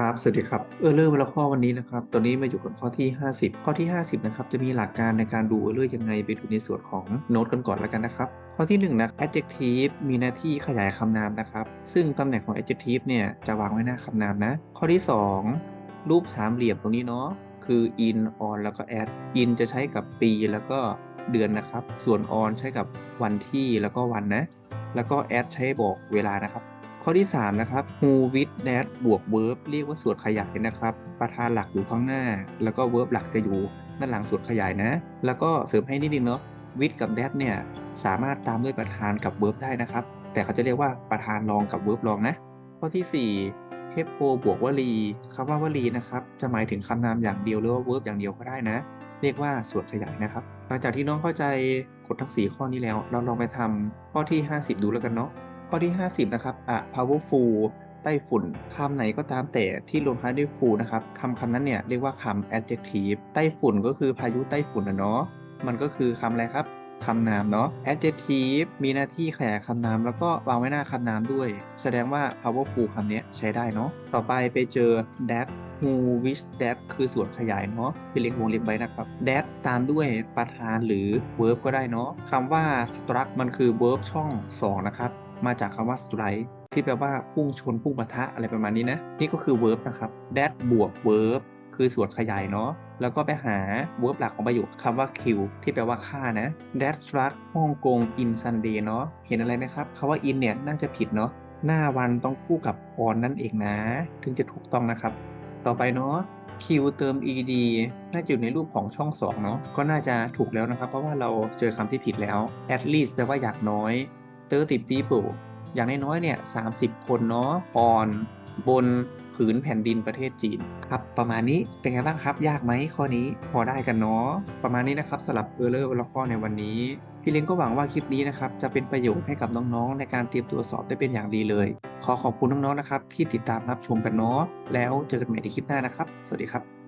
ครับ สวัสดีครับเออร์เลอร์วันละข้อวันนี้นะครับ ตอนนี้มาอยู่กับข้อที่ 50 ข้อที่ 50 นะครับ จะมีหลักการในการดูเออร์เลอร์ยังไงไปดูในส่วนของโน้ตกันก่อนแล้วกันนะครับ ข้อที่1นะ adjective มีหน้าที่ขยายคำนามนะครับ ซึ่งตำแหน่งของ adjective เนี่ยจะวางไว้หน้าคำนามนะ ข้อที่ 2 รูปสามเหลี่ยมตรงนี้เนาะ คือ in on แล้วก็ at in จะใช้กับปีแล้วก็เดือนนะครับ ส่วน on ใช้กับวันที่แล้วก็วันนะ แล้วก็ at ใช้บอกเวลานะครับ ข้อที่ 3 นะครับ who with that บวก verb เรียกว่าส่วนขยายนะครับ ประธานหลักอยู่ข้างหน้า แล้วก็ verb หลักจะอยู่ด้านหลังส่วนขยายนะ แล้วก็เสริมให้นิดนึงเนาะ with กับ that เนี่ย สามารถตามด้วยประธานกับ verb ได้นะครับ แต่เขาจะเรียกว่าประธานรองกับ verb รองนะ ข้อที่4เทปโพบวกวลีคำว่าวลีนะครับ จะหมายถึงคำนามอย่างเดียวหรือว่า verb อย่างเดียวก็ได้นะ เรียกว่าส่วนขยายนะครับ หลังจากที่น้องเข้าใจกฎทั้ง 4 ข้อนี้แล้ว เราลองไปทำข้อที่ 50 ดูแล้วกันเนาะ ข้อที่ 50 นะครับ a powerful ไต้ฝุ่นคำไหนก็ตามแต่ที่ลงท้ายด้วย full นะครับคำคำนั้นเนี่ยเรียกว่าคำ adjective ไต้ฝุ่นก็คือพายุไต้ฝุ่นนะเนาะมันก็คือคำอะไรครับคำนามเนาะ adjective มีหน้าที่ขยายคำนามแล้วก็วางไว้หน้าคำนามด้วย แสดงว่า powerful คำนี้ใช้ได้เนาะต่อไปไปเจอ that who which that คือส่วนขยายเนาะพี่เล็กวงเล็บไว้นะครับ that ตามด้วยประธานหรือ verb ก็ได้เนาะคำว่า struck มันคือ verb ช่อง 2 นะครับ มาจากคำว่า strike ที่แปลว่าพุ่งชนพุ่งปะทะอะไรประมาณนี้นะ นี่ก็คือ verb นะครับ that บวก verb คือส่วนขยายเนาะแล้วก็ไปหา verb หลักของประโยคคำว่า kill ที่แปลว่าฆ่านะ that struck ฮ่องกง in Sunday เนาะเห็นอะไรไหมครับคำว่า in เนี่ยน่าจะผิดเนาะหน้าวันต้องคู่กับ on นั่นเองนะ ถึงจะถูกต้องนะครับ ต่อไปเนาะ Q เติม ed น่าจะอยู่ในรูปของช่อง 2 เนาะก็น่าจะถูกแล้วนะครับ เพราะว่าเราเจอคำที่ผิดแล้ว at least แปลว่าอยางน้อย 30 people อย่างน้อยๆเนี่ย30 คนเนาะ on บนผืนแผ่นดินประเทศจีนครับประมาณนี้เป็นไงบ้างครับ ยากไหมข้อนี้พอได้กันเนาะประมาณนี้นะครับสำหรับเออร์เลอร์วลข้อในวันนี้พี่เล้งก็หวังว่าคลิปนี้นะครับจะเป็นประโยชน์ให้กับน้องๆ ในการเตรียมตัวสอบได้เป็นอย่างดีเลย ขอขอบคุณน้องๆนะครับที่ติดตามรับชมกันเนาะแล้วเจอกันใหม่ในคลิปหน้านะครับ สวัสดีครับ